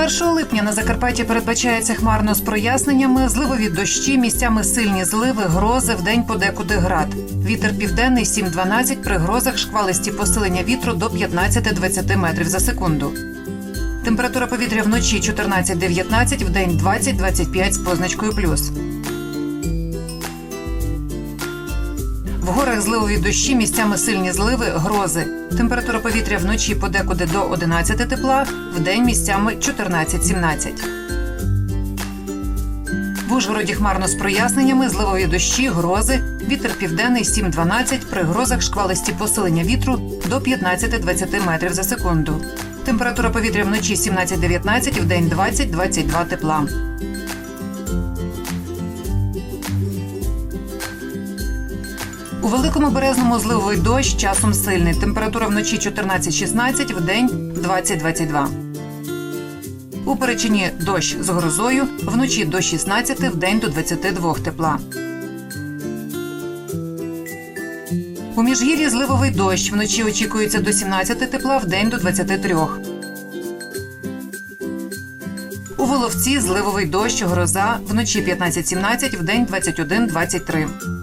1 липня на Закарпатті передбачається хмарно з проясненнями, зливові дощі, місцями сильні зливи, грози, вдень подекуди град. Вітер південний 7-12, при грозах шквалисті посилення вітру до 15-20 метрів за секунду. Температура повітря вночі 14-19, вдень 20-25 з позначкою плюс. В горах зливові дощі, місцями сильні зливи, грози. Температура повітря вночі подекуди до 11 тепла, вдень місцями 14-17. В Ужгороді хмарно з проясненнями, зливові дощі, грози, вітер південний 7-12, при грозах шквалисті посилення вітру до 15-20 метрів за секунду. Температура повітря вночі 17-19, вдень 20-22 тепла. У великому березному зливовий дощ часом сильний. Температура вночі 14-16, вдень 20-22. У Перечині дощ з грозою, вночі до 16, вдень до 22 тепла. У Міжгір'ї зливовий дощ. Вночі очікується до 17 тепла, вдень до 23. У Воловці зливовий дощ, гроза, вночі 15-17, вдень 21-23.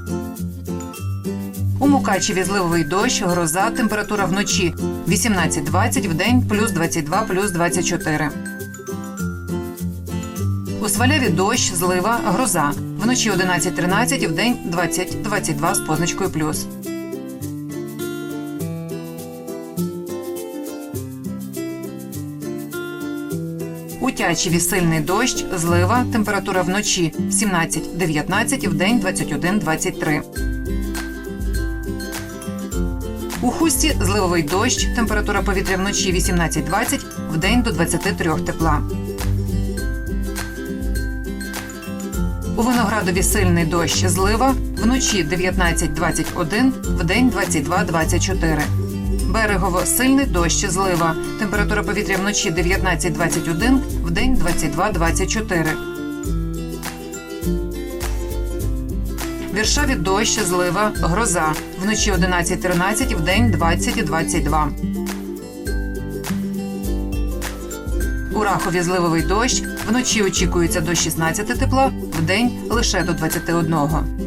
У Мукачеві зливовий дощ, гроза, температура вночі 18-20, вдень плюс 22, плюс 24. У Сваляві дощ, злива, гроза. Вночі 11-13, вдень 20-22 з позначкою плюс. У Тячеві сильний дощ, злива, температура вночі 17-19, вдень 21-23. У хусті зливовий дощ, температура повітря вночі 18-20, вдень до 23 тепла. У виноградові сильний дощ, злива, вночі 19-21, вдень 22-24. Берегово сильний дощ, злива, температура повітря вночі 19-21, вдень 22-24. Віршаві дощ, злива, гроза. Вночі 11-13, вдень 20-22. У Рахові зливовий дощ. Вночі очікується до 16 тепла, вдень лише до 21.